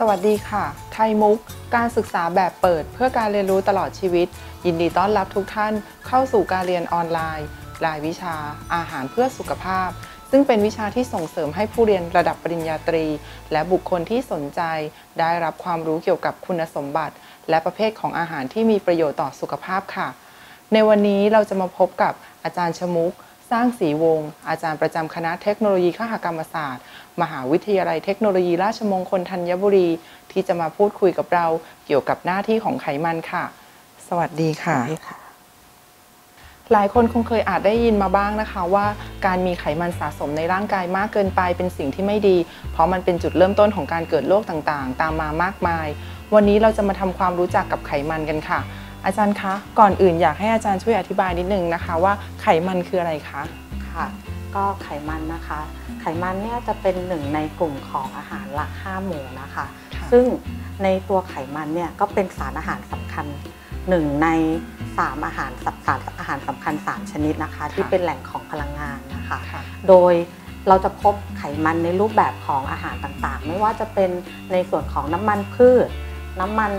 สวัสดีค่ะ ไทยมุก การศึกษาแบบเปิดเพื่อการเรียนรู้ตลอดชีวิต ยินดีต้อนรับทุกท่านเข้าสู่การเรียนออนไลน์ รายวิชา อาหารเพื่อสุขภาพ ซึ่งเป็นวิชาที่ส่งเสริมให้ผู้เรียนระดับปริญญาตรี และบุคคลที่สนใจ ได้รับความรู้เกี่ยวกับคุณสมบัติ และประเภทของอาหารที่มีประโยชน์ต่อสุขภาพค่ะ ในวันนี้เราจะมาพบกับอาจารย์ชมุก สร้างศรีวงศ์อาจารย์ประจำคณะเทคโนโลยีขหกรรมศาสตร์ มหาวิทยาลัยเทคโนโลยีราชมงคลธัญบุรี ที่จะมาพูดคุยกับเราเกี่ยวกับหน้าที่ของไขมันค่ะ สวัสดีค่ะ หลายคนคงเคยอาจได้ยินมาบ้างนะคะว่าการมีไขมันสะสมในร่างกายมากเกินไปเป็นสิ่งที่ไม่ดี เพราะมันเป็นจุดเริ่มต้นของการเกิดโรคต่างๆ ตามมามากมาย วันนี้เราจะมาทำความรู้จักกับไขมันกันค่ะ อาจารย์คะ ก่อนอื่นอยากให้อาจารย์ช่วยอธิบายนิดนึงนะคะว่าไขมันคืออะไรคะ ค่ะ ก็ไขมันนะคะ ไขมันเนี่ยจะเป็นหนึ่งในกลุ่มของอาหารหลัก5หมู่นะคะค่ะซึ่งในตัวไขมันเนี่ยก็เป็นสารอาหารสำคัญหนึ่งใน3อาหารสับสารอาหารสำคัญ 3 ชนิดนะคะ ที่เป็นแหล่งของพลังงานนะคะค่ะโดยเราจะพบไขมันในรูปแบบของอาหารต่างๆ ไม่ว่าจะเป็นในส่วนของน้ำมันพืช น้ำมัน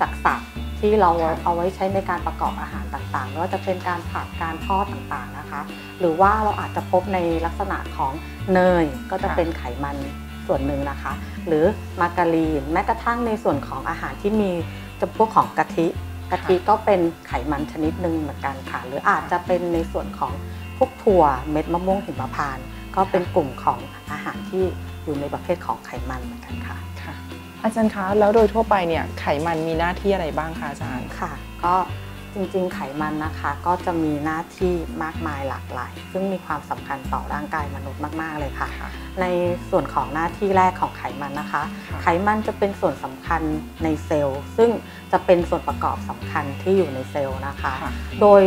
จากสัตว์ ที่เราค่ะเอาไว้ใช้ในการประกอบอาหารต่างๆไม่ว่าจะเป็นการผัดการทอดต่างๆนะคะ หรือว่าเราอาจจะพบในลักษณะของเนยก็จะค่ะเป็นไขมันส่วนหนึ่งนะคะ หรือมาการีนแม้กระทั่งในส่วนของอาหารที่มีจำพวกของกะทิกะทิก็เป็นไขมันชนิดหนึ่งเหมือนกันค่ะ หรืออาจจะเป็นในส่วนของพวกถั่วเม็ดมะม่วงหิมพานต์ก็เป็นกลุ่มของอาหารที่อยู่ในประเภทของไขมันเหมือนกันค่ะค่ะ อาจารย์คะ แล้วโดยทั่วไปเนี่ยไขมันมีหน้าที่อะไรบ้างคะอาจารย์ค่ะ ก็จริงๆ ไขมันนะคะก็จะมีหน้าที่มากมายหลากหลาย ซึ่งมีความสำคัญต่อร่างกายมนุษย์มากๆเลยค่ะค่ะ ในส่วนของหน้าที่แรกของไขมันนะคะค่ะไขมันจะเป็นส่วนสำคัญในเซลล์ ซึ่งจะเป็นส่วนประกอบสำคัญที่อยู่ในเซลล์นะคะค่ะโดย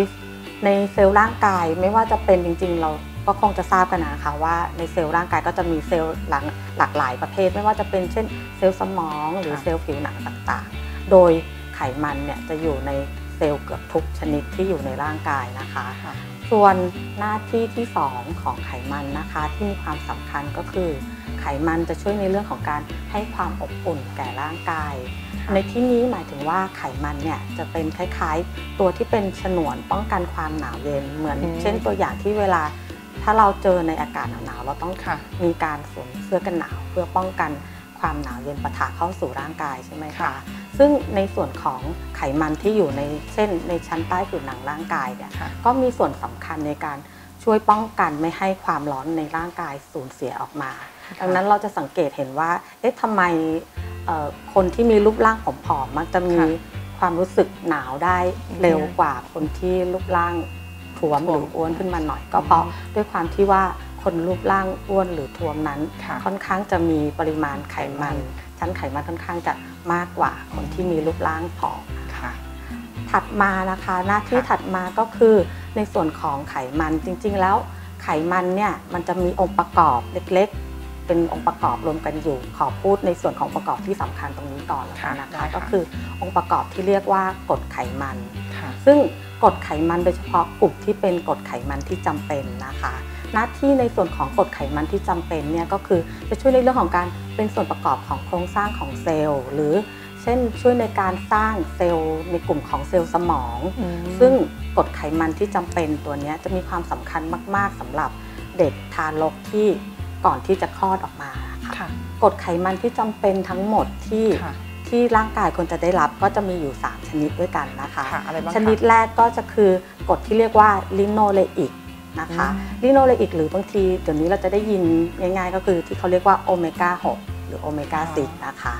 ในเซลล์ร่างกายไม่ว่าจะเป็นจริงๆ เรา ก็คงจะทราบกันนะคะว่าในเซลล์ร่างกายก็จะมีเซลล์หลังหลากหลายประเภท ไม่ว่าจะเป็นเช่นเซลล์สมองหรือค่ะเซลล์ผิวหนังต่างๆ โดยไขมันเนี่ยจะอยู่ในเซลล์เกือบทุกชนิดที่อยู่ในร่างกายนะคะค่ะส่วนหน้าที่ที่ 2 ของไขมันนะคะที่มีความสำคัญก็คือ ไขมันจะช่วยในเรื่องของการให้ความอบอุ่นแก่ร่างกายค่ะในที่นี้หมายถึงว่าไขมันเนี่ยจะเป็นคล้ายๆ ตัวที่เป็นฉนวนป้องกันความหนาวเย็นเหมือนอืมเช่นตัวอย่างที่เวลา ถ้าเราเจอในอากาศหนาวๆเราต้องค่ะมีการสวมเสื้อกันหนาว เพื่อป้องกันความหนาวเย็นปะทะเข้าสู่ร่างกายใช่ไหมคะค่ะซึ่งในส่วนของไขมันที่อยู่ในเช่นในชั้นใต้ผิวหนังร่างกายเนี่ยค่ะก็มีส่วนสำคัญในการช่วยป้องกันไม่ให้ความร้อนในร่างกายสูญเสียออกมา ดังนั้นเราจะสังเกตเห็นว่า เอ๊ะทำไมเอ่อคนที่มีรูปร่างผอมๆมักจะมีค่ะความรู้สึกหนาวได้เร็วอืมกว่าคนที่รูปร่าง ท้วมท้หวมรืออ้วนขึ้นมาหน่อย ก็เพราะด้วยความที่ว่าคนรูปร่างอ้วนหรือท้วมนั้น ค่ะค่อนข้างจะมีปริมาณไขมัน ชั้นไขมันค่อนข้างจะมากกว่าคนที่มีรูปร่างผอมค่ะถัดมานะคะหน้าที่ค่ะถัดมาก็คือในส่วนของไขมันจริง ๆ แล้วไขมันเนี่ยมันจะมีองค์ประกอบเล็กๆ เป็นองค์ประกอบรวมกันอยู่ ขอพูดในส่วนของประกอบที่สำคัญตรงนี้ก่อนแล้วกันนะค่ะได้คะค่ะก็คือองค์ประกอบที่เรียกว่ากรดไขมันค่ะซึ่งกรดไขมันโดยเฉพาะกลุ่มที่เป็นกรดไขมันที่จำเป็นนะคะ หน้าที่ในส่วนของกรดไขมันที่จำเป็นเนี่ยก็คือจะช่วยในเรื่องของการเป็นส่วนประกอบของโครงสร้างของเซลล์ หรือเช่นช่วยในการสร้างเซลล์ในกลุ่มของเซลล์สมองอืมซึ่งกรดไขมันที่จำเป็นตัวเนี้ยจะมีความสำคัญมาก ๆสำหรับเด็กทารกที่ ก่อนที่จะคลอดออกมาค่ะค่ะกรดไขมันที่จำเป็นทั้งหมดที่ค่ะที่ร่างกายควรจะได้รับก็จะมีอยู่ 3 ชนิดด้วยกันนะคะค่ะอะไรบ้างคะชนิดแรกก็จะคือกรดที่เรียกว่าลิโนเลอิกนะคะอืมลิโนเลอิกหรือบางทีเดี๋ยวนี้เราจะได้ยินง่ายๆ ก็คือที่เขาเรียกว่าโอเมก้า6หรือโอเมก้า6นะคะ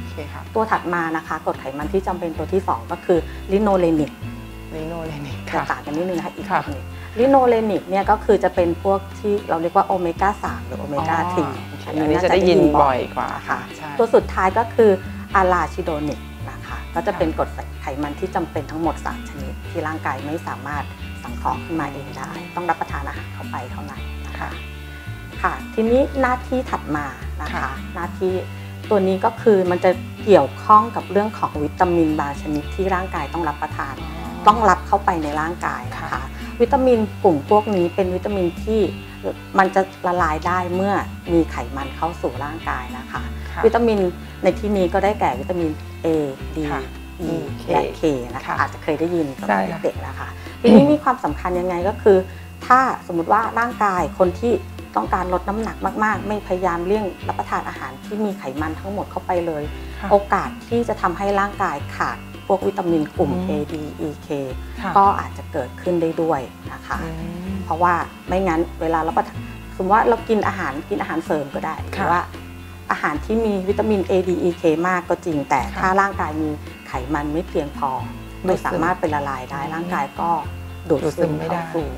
โอเคค่ะตัวถัดมานะคะกรดไขมันที่จำเป็นตัวที่ 2 ก็คือลิโนเลนิกลิโนเลนิกจะค่ะต่างกันนิดนึงนะคะอีกค่ะตัวหนึง ลิโนเลนิกเนี่ยก็คือจะเป็นพวกที่เราเรียกว่าโอเมก้า3หรือโอเมก้าอ๋อ3อันนี้จะได้ยินบ่อยกว่าค่ะใช่ตัวสุดท้ายก็คืออาราชิโดนิกนะคะก็จะเป็นกรดไขมันที่จำเป็นทั้งหมด 3 ชนิด ที่ร่างกายไม่สามารถสังเคราะห์ขึ้นมาเองได้ ต้องรับประทานอาหารเข้าไปเท่านั้นนะคะค่ะค่ะทีนี้หน้าที่ถัดมานะคะค่ะหน้าที่ตัวนี้ก็คือมันจะเกี่ยวข้องกับเรื่องของวิตามินบางชนิดที่ร่างกายต้องรับประทาน ต้องรับเข้าไปในร่างกายนะคะค่ะ วิตามินกลุ่มพวกนี้เป็นวิตามินที่มันจะละลายได้เมื่อมีไขมันเข้าสู่ร่างกายนะคะค่ะค่ะวิตามินในที่นี้ก็ได้แก่วิตามิน A D ค่ะ E K และ K นะคะค่ะอาจจะเคยได้ยินสใช่มัยค่ะเด็กๆนะคะทีนี้มีความสำคัญยังไงก็คือ ถ้าสมมุติว่าร่างกายคนที่ต้องการลดน้ำหนักมาก ๆ ไม่พยายามเลี่ยงรับประทานอาหารที่มีไขมันทั้งหมดเข้าไปเลยค่ะโอกาสที่จะทำให้ร่างกายขาด พวกวิตามินกลุ่มอืม A D E K ค่ะก็อาจจะเกิดขึ้นได้ด้วยนะคะอืมเพราะว่าไม่งั้นเวลาเราประทานสมมติว่าเรากินอาหารกินอาหารเสริมก็ได้หค่ะรือว่าอาหารที่มีวิตามิน A D E K มากก็จริง แต่ค่ะถ้าร่างกายมีไขมันไม่เพียงพอดูไม่ดซึมสามารถเป็นละลายได้ร่างกายก็ดูดดูดซึซึมมไม่ได้เข้าสู่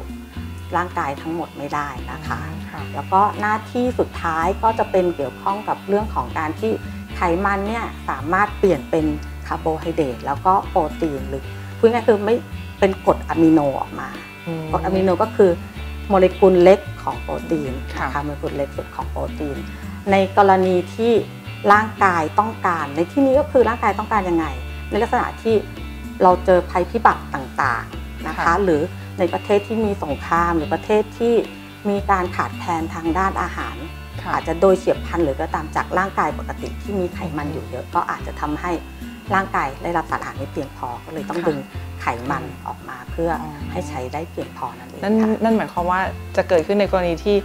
ร่างกายทั้งหมดไม่ได้นะคะค่ะแล้วก็หน้าที่สุดท้ายก็จะเป็นเกี่ยวข้องกับเรื่องของการที่ไขมันเนี่ยสามารถเปลี่ยนเป็นคาร์โบไฮเดรตแล้วก็โปรตีนหรือพูดง่ายๆคือไม่เป็นกรดอะมิโนออกมากรดอะมิโนก็คือโมเลกุลเล็กของโปรตีนค่ะนะคะโมเลกุลเล็กสุดของโปรตีน ในกรณีที่ร่างกายต้องการ ในที่นี้ก็คือร่างกายต้องการยังไง ในลักษณะที่เราเจอภัยพิบัติต่างๆนะคะค่ะหรือในประเทศที่มีสงครามหรือประเทศที่มีการขาดแคลนทางด้านอาหารค่ะอาจจะโดยเฉียบพลันหรือก็ตามจากร่างกายปกติที่มีไขมันอยู่เยอะก็อาจจะทำให้ ร่างกายได้รับสารอาหารไม่เพียงพอก็เลยต้องค่ะดึงไขมันออกมาเพื่อออให้ใช้ได้เพียงพอนั่นเองนั่นค่ะนั่นหมายความว่าจะเกิดขึ้นในกรณีที่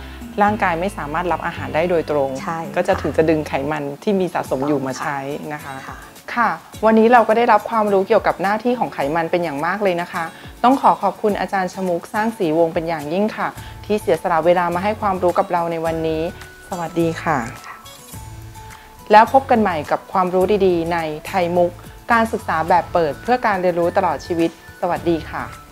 ร่างกายไม่สามารถรับอาหารได้โดยตรงใช่ก็จะค่ะถึงจะดึงไขมันที่มีสะสมอยู่มาค่ะใช้นะคะค่ะค่ะ วันนี้เราก็ได้รับความรู้เกี่ยวกับหน้าที่ของไขมันเป็นอย่างมากเลยนะคะ ต้องขอขอบคุณอาจารย์ชมุกสร้างศรีวงศ์เป็นอย่างยิ่งค่ะ ที่เสียสละเวลามาให้ความรู้กับเราในวันนี้ สวัสดีค่ะ แล้วพบกันใหม่กับความรู้ดีๆ ในไทยมุก การศึกษาแบบเปิดเพื่อการเรียนรู้ตลอดชีวิต สวัสดีค่ะ